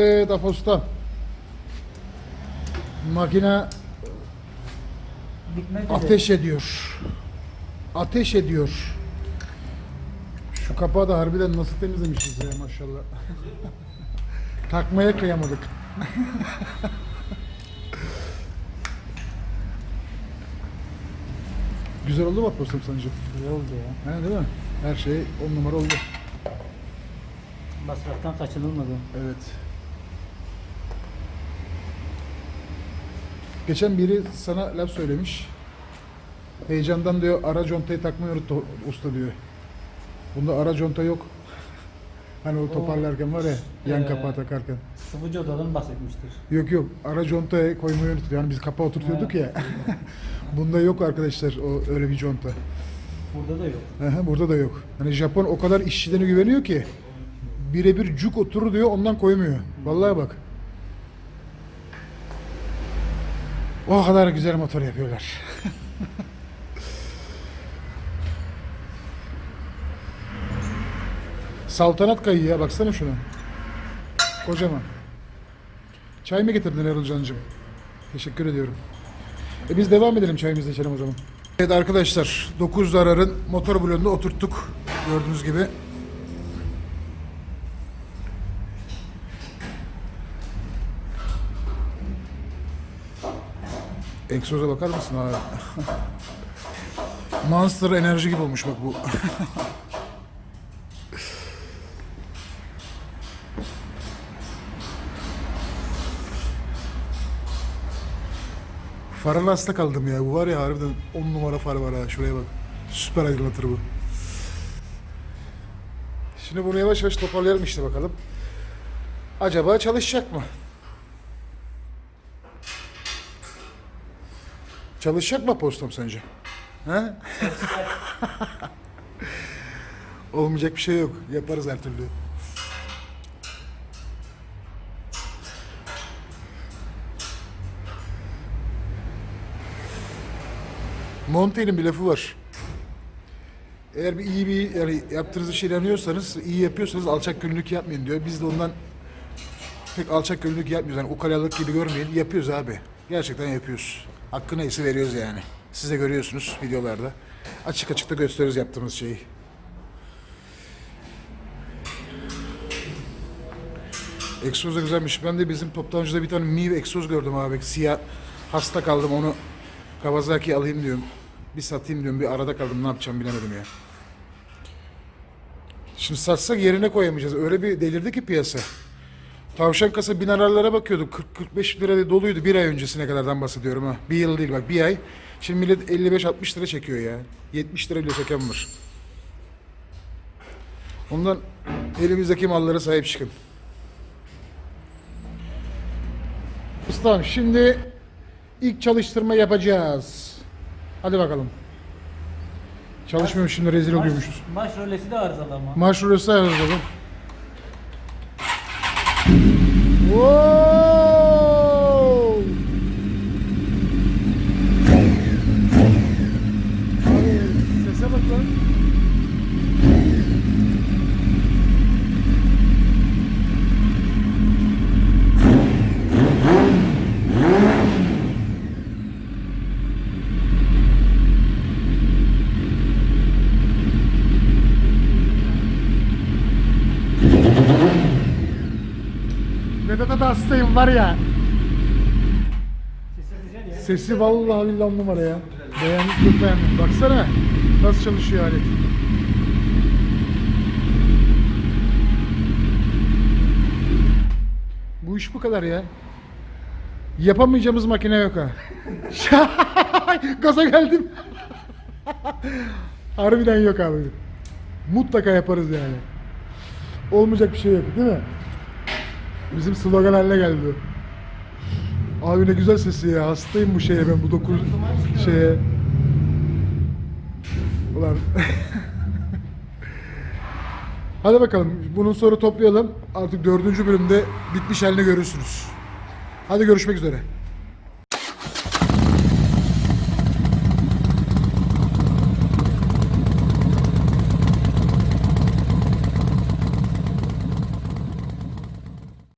Evet Aposta. Makine Bitmek üzere. ateş ediyor. Ateş ediyor. Şu kapağı da harbiden nasıl temizlemişiz ya maşallah. Takmaya kıyamadık. Güzel oldu mu Apostam sence? İyi oldu ya. He, değil mi? Her şey on numara oldu. Masraftan kaçınılmadı. Evet. Geçen biri sana laf söylemiş. Heyecandan diyor ara contayı takmayı unuttu usta diyor. Bunda ara conta yok. Hani o toparlarken var ya yan Ee, kapağı takarken. Sıvıcı odadan bahsetmiştir. Yok yok ara contayı koymayı unuttu. Yani biz kapağı oturtuyorduk ya. Bunda yok arkadaşlar o öyle bir conta. Burada da yok. Aha, burada da yok. Hani Japon o kadar işçilerine güveniyor ki birebir cuk oturur diyor ondan koymuyor. Vallahi bak. O kadar güzel motor yapıyorlar. Saltanat kayıyor ya baksana şuna. Kocaman. Çay mı getirdin Erol Can'cığım? Teşekkür ediyorum. E biz devam edelim çayımızı içelim o zaman. Evet arkadaşlar 9 zararın motor bloğunu oturttuk gördüğünüz gibi. Egzoza bakar mısın abi? Monster enerji gibi olmuş bak bu. Farına hasta kaldım ya. Bu var ya harbiden 10 numara far var ha. Şuraya bak. Süper aydınlatır bu. Şimdi bunu yavaş yavaş toparlayalım işte bakalım. Acaba çalışacak mı? Çalışacak mı postam sence? He? Olmayacak bir şey yok. Yaparız her türlü. Monte'nin bir lafı var. Eğer bir iyi bir yani yaptığınız işe inanıyorsanız, iyi yapıyorsanız alçak gönüllülük yapmayın diyor. Biz de ondan pek alçak gönüllülük yapmıyoruz. Yani ukalalık gibi görmeyin. Yapıyoruz abi. Gerçekten yapıyoruz. Hakkı neyse veriyoruz yani. Siz de görüyorsunuz videolarda. Açık açık da gösteriyoruz yaptığımız şeyi. Egzoz da güzelmiş. Ben de bizim toptancıda bir tane Miv egzoz gördüm abi. Siyah. Hasta kaldım onu Kawasaki alayım diyorum. Bir satayım diyorum. Bir arada kaldım. Ne yapacağım bilemedim ya. Şimdi satsak yerine koyamayacağız. Öyle bir delirdi ki piyasa. Tavşan kasa binararlara bakıyorduk. 40-45 lira doluydu bir ay öncesine kadardan bahsediyorum ha. Bir yıl değil bak bir ay. Şimdi millet 55-60 lira çekiyor ya. 70 lira bile çeken var. Ondan elimizdeki mallara sahip çıkın. Ustam şimdi ilk çalıştırma yapacağız. Hadi bakalım. Çalışmıyor şimdi rezil oluyormuşuz. Maş rolesi de arızalı ama. Maşruresi ayarladım. Uou! Hastayım var ya. Sesi vallahi billahi numara ya. Beğendim, çok beğendim. Baksana nasıl çalışıyor alet. Bu iş bu kadar ya. Yapamayacağımız makine yok ha. Gaza geldim. Harbiden yok abi. Mutlaka yaparız yani. Olmayacak bir şey yok değil mi? Bizim slogan haline geldi. Abi ne güzel sesi ya. Hastayım bu şeye ben bu dokuz şeye. Ulan. Hadi bakalım. Bunun sonra toplayalım. Artık dördüncü bölümde bitmiş halini görürsünüz. Hadi görüşmek üzere.